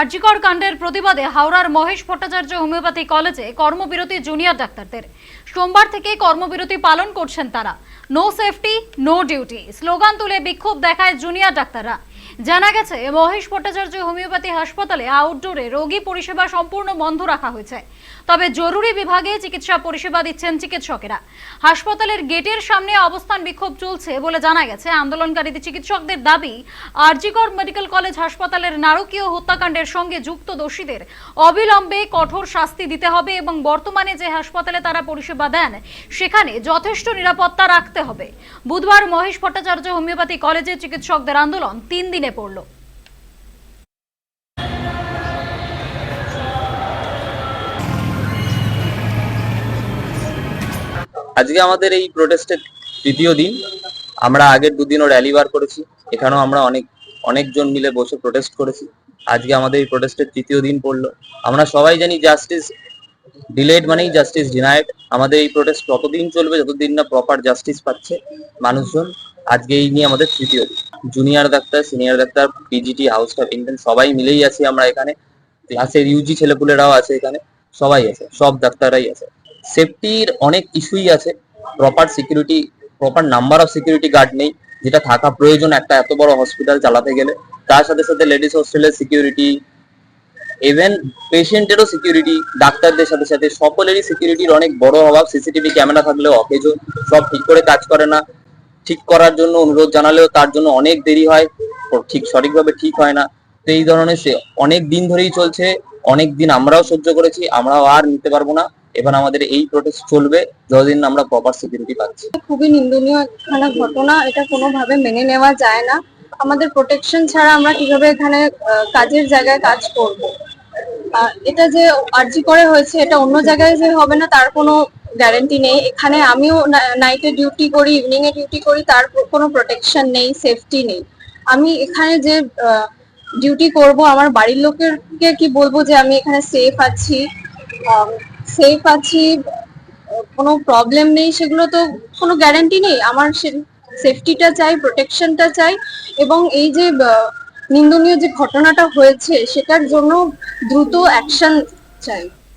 আরজিকর কাণ্ডের প্রতিবাদে হাওড়ার মহেশ ভট্টাচার্য হোমিওপ্যাথি কলেজে কর্মবিরতি জুনিয়র ডাক্তারদের। সোমবার থেকে কর্মবিরতি পালন করছেন তারা। No safety no duty slogan তুলে বিক্ষোভ দেখায় জুনিয়র ডাক্তাররা। জানা গেছে, মহেশ ভট্টাচার্য হোমিওপ্যাথি হাসপাতালে আউটডোরে রোগী পরিষেবা সম্পূর্ণ বন্ধ রাখা হয়েছে। তবে জরুরি বিভাগে চিকিৎসা পরিষেবা দিচ্ছেন চিকিৎসকেরা। হাসপাতালের গেটের সামনে অবস্থান বিক্ষোভ চলছে বলে জানা গেছে। আন্দোলনকারীদের চিকিৎসকদের দাবি, আরজিকর মেডিকেল কলেজ হাসপাতালের নারকীয় হত্যাকাণ্ডের সঙ্গে যুক্ত দোষীদের অবিলম্বে কঠোর শাস্তি দিতে হবে এবং বর্তমানে যে হাসপাতালে তারা পরিষেবা দেন, সেখানে যথেষ্ট নিরাপত্তা রাখতে হবে। বুধবার মহেশ ভট্টাচার্য হোমিওপ্যাথি কলেজে চিকিৎসকদের আন্দোলন তিন দিনে পড়ল। আজকে আমাদের এই প্রোটেস্টের তৃতীয় দিন। আমরা আগের দুদিনও র্যালি বার করেছি। এখানেও আমরা অনেক, অনেকজন মিলে বসে প্রোটেস্ট করেছি। আজকে আমাদের এই প্রোটেস্টের তৃতীয় দিন পড়ল। আমরা সবাই জানি জাস্টিস ডিলেড মানেই জাস্টিস ডিনাইড আমাদের এই প্রোটেস্ট ততদিন চলবে, যতদিন না প্রপার জাস্টিস পাচ্ছে মানুষজন, আজকে এই নিয়ে আমাদের তৃতীয় junior doctor senior doctor PGT house staff intern সবাই মিলেই আছি আমরা এখানে। ক্লাসের ইউজি ছেলেপুলেরাও আছে এখানে, সবাই আছে, সব ডাক্তাররাই আছে। সেফটির অনেক ইস্যুই আছে। Proper security proper number of security guard নেই, যেটা থাকা প্রয়োজন একটা এত বড় হসপিটাল চালাতে গেলে। তার সাথে সাথে লেডিস হোস্টেলের সিকিউরিটি ইভেন পেশেন্টেরও সিকিউরিটি ডাক্তারদের সাথে সাথে সকলেরই সিকিউরিটির অনেক বড় অভাব। সিসিটিভি ক্যামেরা থাকলেও অকেজো সব ঠিক করে কাজ করে না। ঠিক করার জন্য অনুরোধ জানালেও তার জন্য অনেক দেরি হয়। ঠিক সঠিকভাবে ঠিক হয় না। তো এই ধরনের সে অনেক দিন ধরেই চলছে। অনেক দিন আমরাও সহ্য করেছি। আমরাও আর নিতে পারব না। এবার আমাদের এই প্রোটেস্ট চলবে। যতদিন আমরা প্রপার সিকিউরিটি পাচ্ছি। খুবই নিন্দনীয় একখানা ঘটনা। এটা কোনোভাবে মেনে নেওয়া যায় না। আমাদের প্রোটেকশন ছাড়া আমরা কীভাবে এখানে কাজের জায়গায় কাজ করব? এটা যে আর্জি করে হয়েছে, এটা অন্য জায়গায় যে হবে না, তার কোনো গ্যারান্টি নেই। এখানে আমিও নাইটে ডিউটি করি ইভিনিং এ ডিউটি করি, তার কোনো প্রোটেকশন নেই সেফটি নেই। আমি এখানে যে ডিউটি করব, আমার বাড়ির লোকেরকে কি বলব যে আমি এখানে সেফ আছি? সেফ আছি, কোনো প্রবলেম নেই, সেগুলো তো কোনো গ্যারান্টি নেই। আমার সেফটিটা চাই প্রোটেকশনটা চাই এবং এই যে নিন্দনীয় যে ঘটনাটা হয়েছে, সেটার জন্য দ্রুত অ্যাকশন চাই।